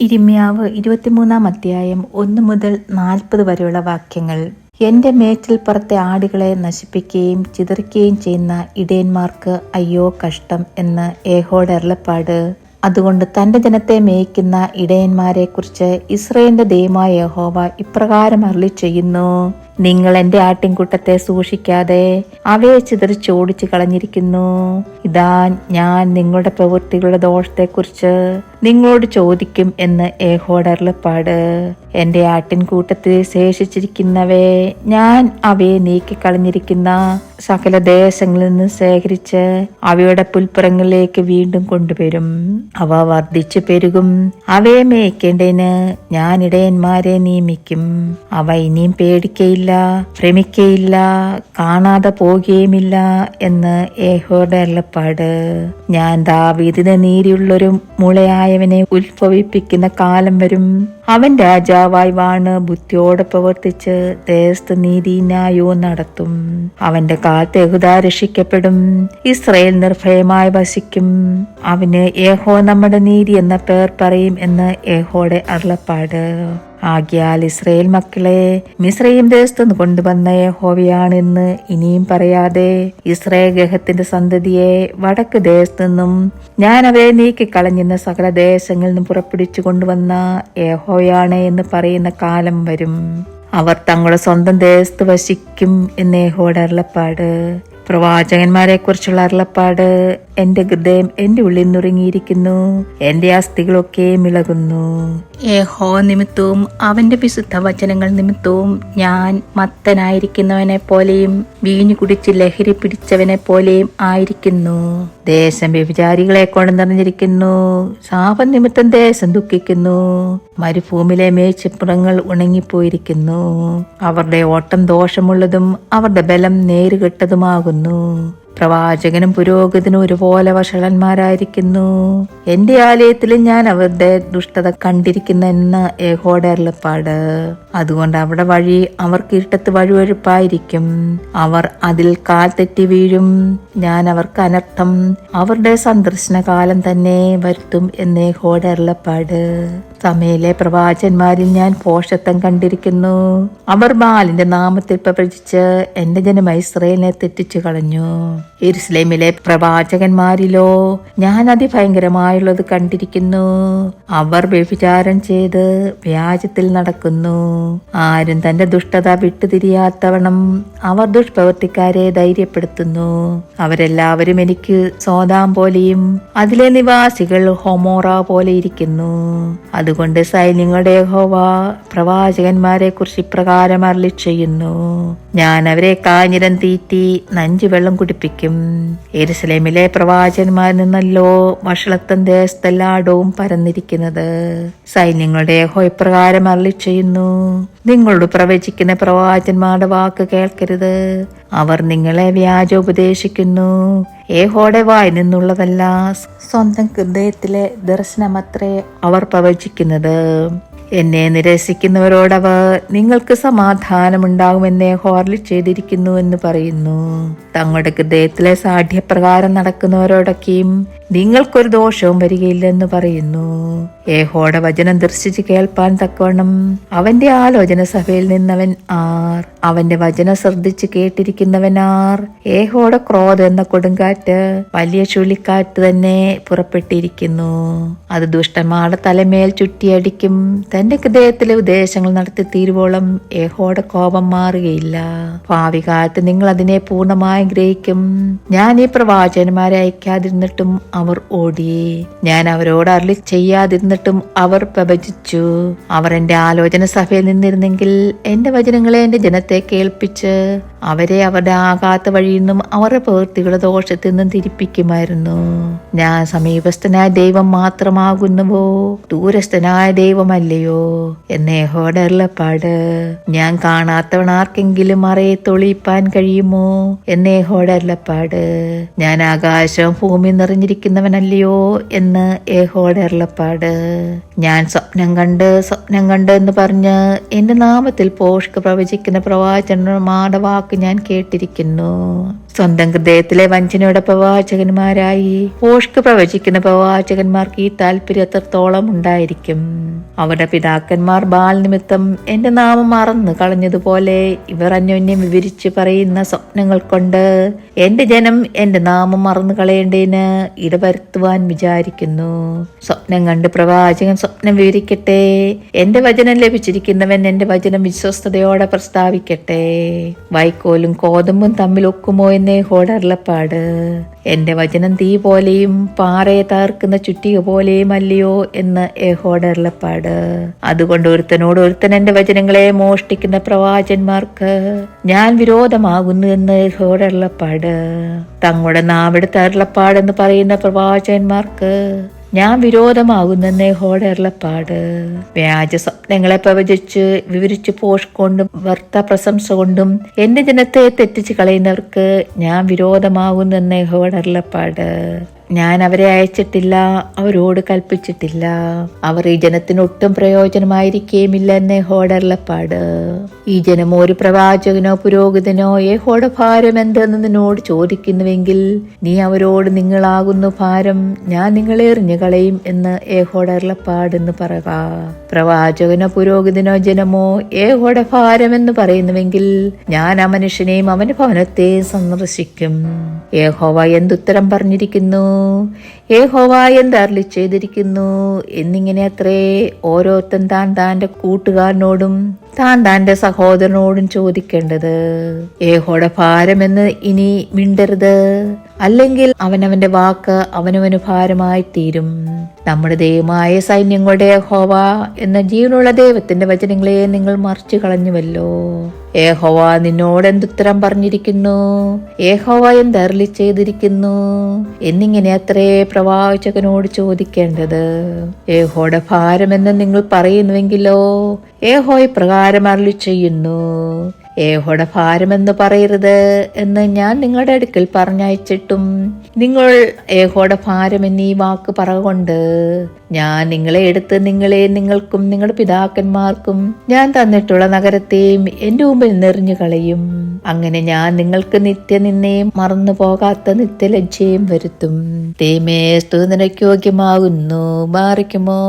ഇരിമ്യാവ് ഇരുപത്തിമൂന്നാം അധ്യായം ഒന്ന് മുതൽ നാൽപ്പത് വരെയുള്ള വാക്യങ്ങൾ. എന്റെ മേച്ചിൽ പുറത്തെ ആടുകളെ നശിപ്പിക്കുകയും ചിതറിക്കുകയും ചെയ്യുന്ന ഇടയന്മാർക്ക് അയ്യോ കഷ്ടം എന്ന് ഏഹോടെ അരുളപ്പാട്. അതുകൊണ്ട് തന്റെ ജനത്തെ മേയ്ക്കുന്ന ഇടയന്മാരെ കുറിച്ച് ഇസ്രയേലിന്റെ ദൈവമായ യഹോവ ഇപ്രകാരം അരുളി ചെയ്യുന്നു നിങ്ങൾ എന്റെ ആട്ടിൻകൂട്ടത്തെ സൂക്ഷിക്കാതെ അവയെ ചിതറിച്ച് ഓടിച്ചു കളഞ്ഞിരിക്കുന്നു. ഇതാ ഞാൻ നിങ്ങളുടെ പ്രവൃത്തികളുടെ ദോഷത്തെക്കുറിച്ച് നിങ്ങളോട് ചോദിക്കും എന്ന് ഏഹോടർളപ്പാട് എന്റെ ആട്ടിൻകൂട്ടത്തിൽ ശേഷിച്ചിരിക്കുന്നവയെ ഞാൻ അവയെ നീക്കിക്കളഞ്ഞിരിക്കുന്ന സകല ദേശങ്ങളിൽ നിന്ന് ശേഖരിച്ച് അവയുടെ പുൽപ്പുറങ്ങളിലേക്ക് വീണ്ടും കൊണ്ടുവരും. അവ വർദ്ധിച്ചു പെരുകും. അവയെ മേയ്ക്കേണ്ടതിന് ഞാൻ ഇടയന്മാരെ നിയമിക്കും. അവ ഇനിയും പേടിക്കയില്ല ഭ്രമിക്കയില്ല കാണാതെ പോകുകയുമില്ല എന്ന് ഏഹോടെ അരുളപ്പാട്. ഞാൻ ദാവീദിന് നീതിയുള്ളൊരു മുളയായവനെ ഉത്ഭവിപ്പിക്കുന്ന കാലം വരും. അവൻ രാജാവായി വാണ് ബുദ്ധിയോടെ പ്രവർത്തിച്ച് ദേശത്ത് നീതി ന്യായവും നടത്തും. അവന്റെ കാലത്ത് യഹുദ രക്ഷിക്കപ്പെടും ഇസ്രയേൽ നിർഭയമായി വസിക്കും. അവന് ഏഹോ നമ്മുടെ നീതി എന്ന പേർ പറയും എന്ന് ഏഹോടെ അരുളപ്പാട്. ആകിയാൽ ഇസ്രയേൽ മക്കളെ മിശ്രയും ദേശത്തുനിന്ന് കൊണ്ടുവന്ന യഹോവയാണെന്ന് ഇനിയും പറയാതെ ഇസ്രയേൽ ഗ്രഹത്തിന്റെ സന്തതിയെ വടക്ക് ദേശത്തു നിന്നും ഞാൻ അവയെ നീക്കിക്കളഞ്ഞെന്ന സകല ദേശങ്ങളിൽ നിന്നും പുറപ്പിടിച്ചു കൊണ്ടുവന്ന യഹോവയാണ് എന്ന് പറയുന്ന കാലം വരും. അവർ തങ്ങളുടെ സ്വന്തം ദേശത്ത് വശിക്കും എന്ന് യഹോയുടെ അരുളപ്പാട്. പ്രവാചകന്മാരെ കുറിച്ചുള്ള അരുളപ്പാട്. എന്റെ ഹൃദയം എന്റെ ഉള്ളിൽ നുറുങ്ങിയിരിക്കുന്നു. എന്റെ അസ്ഥികളൊക്കെ മിളകുന്നു. ഏഹോ നിമിത്തവും അവന്റെ വിശുദ്ധ വചനങ്ങൾ നിമിത്തവും ഞാൻ മത്തനായിരിക്കുന്നവനെ പോലെയും വീഞ്ഞു കുടിച്ച് ലഹരി പിടിച്ചവനെ പോലെയും ആയിരിക്കുന്നു. ദേശം വ്യഭിചാരികളെ കൊണ്ട് നിറഞ്ഞിരിക്കുന്നു. ശാപം നിമിത്തം ദേശം ദുഃഖിക്കുന്നു. മരുഭൂമിയിലെ മേച്ചിപ്പുറങ്ങൾ ഉണങ്ങിപ്പോയിരിക്കുന്നു. അവരുടെ ഓട്ടം ദോഷമുള്ളതും അവരുടെ ബലം നേരുകെട്ടതുമാകുന്നു. പ്രവാചകനും പുരോഗതിനും ഒരുപോലെ വഷളന്മാരായിരിക്കുന്നു. എന്റെ ആലയത്തിൽ ഞാൻ അവരുടെ ദുഷ്ടത കണ്ടിരിക്കുന്ന എന്ന ഏഹോടെ അരുളപ്പാട്. അതുകൊണ്ട് അവിടെ വഴി അവർക്ക് ഇരുട്ടത്ത് വഴുവഴുപ്പായിരിക്കും. അവർ അതിൽ കാൽ തെറ്റി വീഴും. ഞാൻ അവർക്ക് അനർത്ഥം അവരുടെ സന്ദർശന കാലം തന്നെ വരുത്തും എന്നേഹോടെ അരുളപ്പാട്. സമയിലെ പ്രവാചന്മാരിൽ ഞാൻ പോഷത്വം കണ്ടിരിക്കുന്നു. അവർ ബാലിന്റെ നാമത്തിൽ പ്രവചിച്ച് എന്റെ ജനം ഇസ്രയേലിനെ തെറ്റിച്ചു കളഞ്ഞു. ഇസ്ലേമിലെ പ്രവാചകന്മാരിലോ ഞാൻ അതിഭയങ്കരമായുള്ളത് കണ്ടിരിക്കുന്നു. അവർ വ്യഭിചാരം ചെയ്ത് വ്യാജത്തിൽ നടക്കുന്നു. ആരും തന്റെ ദുഷ്ടത വിട്ടുതിരിയാത്തവണ്ണം അവർ ദുഷ്പ്രവർത്തിക്കാരെ ധൈര്യപ്പെടുത്തുന്നു. അവരെല്ലാവരും എനിക്ക് സോതാം പോലെയും അതിലെ നിവാസികൾ ഹൊമോറ പോലെ ഇരിക്കുന്നു. അതുകൊണ്ട് സൈന്യങ്ങളുടെ ഹോവ പ്രവാചകന്മാരെ കുറിച്ച് ഇപ്രകാരം അരളി ചെയ്യുന്നു. ഞാൻ അവരെ കാഞ്ഞിരം തീറ്റി നഞ്ചു വെള്ളം കുടിപ്പിക്കും. എരുസലേമിലെ പ്രവാചകന്മാരിൽ നിന്നല്ലോ വഷളത്തം ദേശത്തെല്ലാടവും പരന്നിരിക്കുന്നത്. സൈന്യങ്ങളുടെ ഹോ ഇപ്രകാരം അരളി ചെയ്യുന്നു. നിങ്ങളോട് പ്രവചിക്കുന്ന പ്രവാചന്മാരുടെ വാക്ക് കേൾക്കരുത്. അവർ നിങ്ങളെ വ്യാജോപദേശിക്കുന്നു. ഏഹോടെ വായി നിന്നുള്ളതല്ല സ്വന്തം ഹൃദയത്തിലെ ദർശനമത്രേ അവർ പ്രവചിക്കുന്നത്. എന്നെ നിരസിക്കുന്നവരോടവർ നിങ്ങൾക്ക് സമാധാനമുണ്ടാകുമെന്നേ ഹോർലി ചെയ്തിരിക്കുന്നു എന്ന് പറയുന്നു. തങ്ങളുടെ ഹൃദയത്തിലെ സാഠ്യപ്രകാരം നടക്കുന്നവരോടൊക്കെയും നിങ്ങൾക്കൊരു ദോഷവും വരികയില്ലെന്ന് പറയുന്നു. ഏഹോടെ വചനം ദർശിച്ച് കേൾപ്പാൻ തക്കവണ്ണം അവന്റെ ആലോചന സഭയിൽ നിന്നവൻ ആർ. അവന്റെ വചനം ശ്രദ്ധിച്ച് കേട്ടിരിക്കുന്നവൻ ആർ. ഏഹോടെ ക്രോധം എന്ന കൊടുങ്കാറ്റ് വലിയ ചുഴലിക്കാറ്റ് തന്നെ പുറപ്പെട്ടിരിക്കുന്നു. അത് ദുഷ്ടന്മാരുടെ തലമേൽ ചുറ്റിയടിക്കും. തന്റെ ഹൃദയത്തിലെ ഉദ്ദേശങ്ങൾ നടത്തി തീരുവോളം ഏഹോടെ കോപം മാറുകയില്ല. ഭാവി കാലത്ത് നിങ്ങൾ അതിനെ പൂർണമായും ഗ്രഹിക്കും ഞാൻ ഈ പ്രവാചകന്മാരെ അയക്കാതിരുന്നിട്ടും അവർ ഓടി ഞാൻ അവരോട് അരളി ചെയ്യാതിരുന്നിട്ടും അവർ പ്രവചിച്ചു. അവർ എന്റെ ആലോചന സഭയിൽ നിന്നിരുന്നെങ്കിൽ എന്റെ വചനങ്ങളെ എന്റെ ജനത്തെ കേൾപ്പിച്ച് അവരെ അവരുടെ ആഘാത വഴിയിൽ നിന്നും അവരുടെ പ്രവൃത്തികളുടെ ദോഷത്തിൽ നിന്നും തിരിപ്പിക്കുമായിരുന്നു. ഞാൻ സമീപസ്ഥനായ ദൈവം മാത്രമാകുന്നുവോ? ദൂരസ്ഥനായ ദൈവമല്ലയോ? എന്നേഹോടെ അരുളപ്പാട്. ഞാൻ കാണാത്തവൺ ആർക്കെങ്കിലും അറയെ തൊളിപ്പാൻ കഴിയുമോ? എന്നേഹോടെ അരുളപ്പാട്. ഞാൻ ആകാശവും ഭൂമി നിറഞ്ഞിരിക്കുന്നവനല്ലയോ? എന്ന് ഏഹോടെ അരുളപ്പാട്. ഞാൻ സ്വപ്നം കണ്ട് സ്വപ്നം കണ്ട് എന്ന് പറഞ്ഞ് എന്റെ നാമത്തിൽ പോഷ്ക്ക് പ്രവചിക്കുന്ന പ്രവാചകന്മാരുടെ വാക്ക് വാക്ക് ഞാൻ കേട്ടിരിക്കുന്നു. സ്വന്തം ഹൃദയത്തിലെ വഞ്ചനയുടെ പ്രവാചകന്മാരായി പോഷ്ക്ക് പ്രവചിക്കുന്ന പ്രവാചകന്മാർക്ക് ഈ താല്പര്യം എത്രത്തോളം ഉണ്ടായിരിക്കും? അവരുടെ പിതാക്കന്മാർ ബാൽ നിമിത്തം എന്റെ നാമം മറന്നു കളഞ്ഞതുപോലെ ഇവർ അന്യോന്യം വിവരിച്ച് പറയുന്ന സ്വപ്നങ്ങൾ കൊണ്ട് എന്റെ ജനം എന്റെ നാമം മറന്നു കളയേണ്ടതിന് ഇടവരുത്തുവാൻ വിചാരിക്കുന്നു. സ്വപ്നം കണ്ട് പ്രവാചകൻ സ്വപ്നം വിവരിക്കട്ടെ. എന്റെ വചനം ലഭിച്ചിരിക്കുന്നവൻ എന്റെ വചനം വിശ്വസ്തയോടെ പ്രസ്താവിക്കട്ടെ. വൈക്കോലും കോതമ്പും തമ്മിൽ ഒക്കുമോ എന്നേ ഹോടർലപ്പാട് എന്റെ വചനം തീ പോലെയും പാറയെ തകർക്കുന്ന ചുറ്റിക പോലെയും അല്ലയോ എന്ന് ഏഹോടർലപ്പാട് അതുകൊണ്ട് ഒരുത്തനോട് ഒരുത്തൻ എന്റെ വചനങ്ങളെ മോഷ്ടിക്കുന്ന പ്രവാചന്മാർക്ക് ഞാൻ വിരോധമാകുന്നു എന്ന് ഏഹോടർലപ്പാട് തങ്ങളുടെ നാവെടുത്ത അരുളപ്പാടെന്ന് പറയുന്ന പ്രവാചകന്മാർക്ക് ഞാൻ വിരോധമാകുന്നെന്നേ ഹോടേർലപ്പാട് വ്യാജ സ്വപ്നങ്ങളെ പ്രവചിച്ച് വിവരിച്ച് പോഷ് കൊണ്ടും വർത്ത പ്രശംസ കൊണ്ടും എന്റെ ജനത്തെ തെറ്റിച്ച് കളയുന്നവർക്ക് ഞാൻ വിരോധമാകുന്നെന്നേ ഹോടേർലപ്പാട് ഞാൻ അവരെ അയച്ചിട്ടില്ല അവരോട് കൽപ്പിച്ചിട്ടില്ല. അവർ ഈ ജനത്തിന് ഒട്ടും പ്രയോജനമായിരിക്കേമില്ല എന്ന് ഹോടർലപ്പാട് ഈ ജനം ഒരു പ്രവാചകനോ പുരോഹിതനോ ഏ ഹോട ഭാരം എന്തെന്ന് നിന്നോട് ചോദിക്കുന്നുവെങ്കിൽ നീ അവരോട് നിങ്ങളാകുന്നു ഭാരം ഞാൻ നിങ്ങളെ എറിഞ്ഞു കളയും എന്ന് ഏ എന്ന് പറയുക പ്രവാചകനോ പുരോഹിതനോ ജനമോ ഏ ഹോട ഭാരം എന്ന് പറയുന്നുവെങ്കിൽ ഞാൻ ആ മനുഷ്യനെയും അവന്റെ ഭവനത്തെയും സന്ദർശിക്കും. ഏഹോവ എന്തുത്തരം പറഞ്ഞിരിക്കുന്നു? ഏഹോവ എന്തരളി ചെയ്തിരിക്കുന്നു? എന്നിങ്ങനെ അത്രേ ഓരോരുത്തൻ താൻ താന്റെ കൂട്ടുകാരനോടും താൻ താന്റെ സഹോദരനോടും ചോദിക്കേണ്ടത്. ഏഹോടെ ഭാരമെന്ന് ഇനി മിണ്ടരുത്. അല്ലെങ്കിൽ അവനവന്റെ വാക്ക് അവനവന് ഭാരമായി തീരും. നമ്മുടെ ദൈവമായ സൈന്യങ്ങളുടെ ഹോവ എന്ന ജീവനുള്ള ദൈവത്തിന്റെ വചനങ്ങളെ നിങ്ങൾ മറിച്ചു കളഞ്ഞുവല്ലോ. ഏഹോവ നിന്നോട് എന്തുത്തരം പറഞ്ഞിരിക്കുന്നു? ഏഹോവ എന്തരളി ചെയ്തിരിക്കുന്നു? എന്നിങ്ങനെ അത്രേ പ്രവാചകനോട് ചോദിക്കേണ്ടത്. ഏഹോയുടെ ഭാരമെന്ന് നിങ്ങൾ പറയുന്നുവെങ്കിലോ? ഏഹോ പ്രകാരം അരളി ചെയ്യുന്നു. ഏഹോടെ ഭാരമെന്ന് പറയരുത് എന്ന് ഞാൻ നിങ്ങളുടെ അടുക്കൽ പറഞ്ഞയച്ചിട്ടും നിങ്ങൾ ഏഹോടെ ഭാരം എന്നീ വാക്ക് പറകൊണ്ട് ഞാൻ നിങ്ങളെ എടുത്ത് നിങ്ങളെ നിങ്ങൾക്കും നിങ്ങളുടെ പിതാക്കന്മാർക്കും ഞാൻ തന്നിട്ടുള്ള നഗരത്തെയും എന്റെ മുമ്പിൽ നിറഞ്ഞു കളയും. അങ്ങനെ ഞാൻ നിങ്ങൾക്ക് നിത്യനിന്നെയും മറന്നു പോകാത്ത നിത്യലജ്ജയും വരുത്തും. തേമേ സ്തുതനയ്ക്ക് യോഗ്യമാകുന്നു. മാറിക്കുമോ?